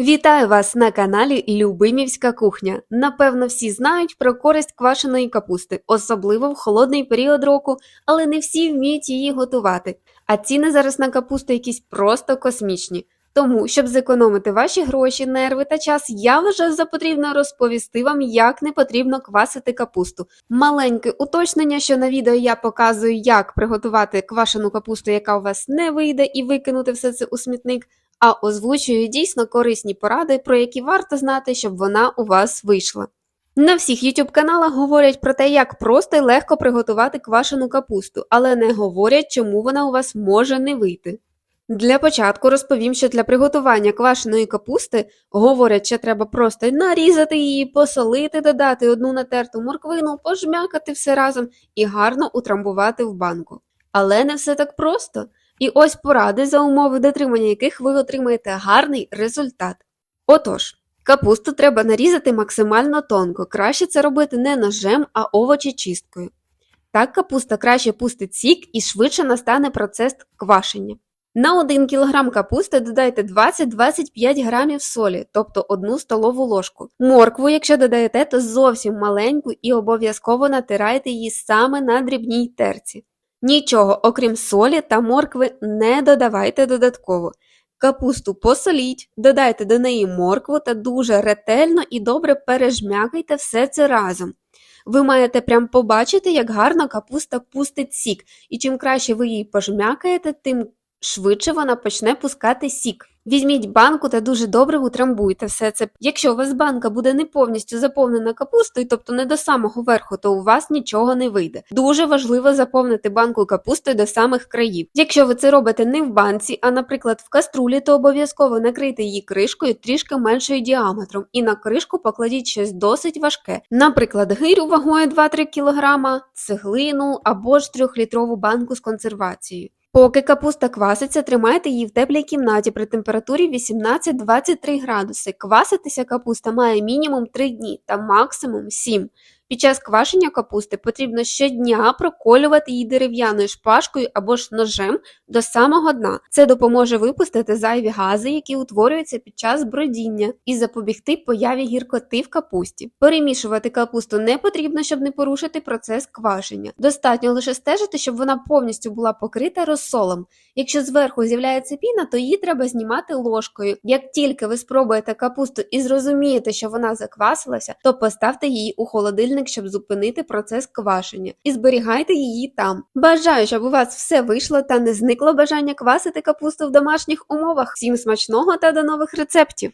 Вітаю вас на каналі Любимівська кухня. Напевно, всі знають про користь квашеної капусти, особливо в холодний період року, але не всі вміють її готувати. А ціни зараз на капусту якісь просто космічні. Тому, щоб зекономити ваші гроші, нерви та час, я вважаю за потрібно розповісти вам, як не потрібно квасити капусту. Маленьке уточнення, що на відео я показую, як приготувати квашену капусту, яка у вас не вийде, і викинути все це у смітник а озвучую дійсно корисні поради, про які варто знати, щоб вона у вас вийшла. На всіх YouTube каналах говорять про те, як просто і легко приготувати квашену капусту, але не говорять, чому вона у вас може не вийти. Для початку розповім, що для приготування квашеної капусти говорять, що треба просто нарізати її, посолити, додати одну натерту морквину, пожмякати все разом і гарно утрамбувати в банку. Але не все так просто. І ось поради, за умови дотримання яких ви отримаєте гарний результат. Отож, капусту треба нарізати максимально тонко. Краще це робити не ножем, а овочечисткою. Так капуста краще пустить сік і швидше настане процес квашення. На 1 кг капусти додайте 20-25 грамів солі, тобто 1 столову ложку. Моркву, якщо додаєте, то зовсім маленьку і обов'язково натирайте її саме на дрібній терці. Нічого, окрім солі та моркви, не додавайте додатково. Капусту посоліть, додайте до неї моркву та дуже ретельно і добре пережмякайте все це разом. Ви маєте прям побачити, як гарно капуста пустить сік, і чим краще ви її пожмякаєте, тим швидше вона почне пускати сік. Візьміть банку та дуже добре утрамбуйте все це. Якщо у вас банка буде не повністю заповнена капустою, тобто не до самого верху, то у вас нічого не вийде. Дуже важливо заповнити банку капустою до самих країв. Якщо ви це робите не в банці, а, наприклад, в каструлі, то обов'язково накрийте її кришкою трішки меншою діаметром, і на кришку покладіть щось досить важке, наприклад, гирю вагою 2-3 кг, цеглину або ж 3-літрову банку з консервацією. Поки капуста кваситься, тримайте її в теплій кімнаті при температурі 18-23 градуси. Кваситися капуста має мінімум 3 дні та максимум 7. Під час квашення капусти потрібно щодня проколювати її дерев'яною шпажкою або ж ножем до самого дна. Це допоможе випустити зайві гази, які утворюються під час бродіння, і запобігти появі гіркоти в капусті. Перемішувати капусту не потрібно, щоб не порушити процес квашення. Достатньо лише стежити, щоб вона повністю була покрита розсолом. Якщо зверху з'являється піна, то її треба знімати ложкою. Як тільки ви спробуєте капусту і зрозумієте, що вона заквасилася, то поставте її у холодильник, щоб зупинити процес квашення, і зберігайте її там. Бажаю, щоб у вас все вийшло та не зникло бажання квасити капусту в домашніх умовах. Всім смачного та до нових рецептів!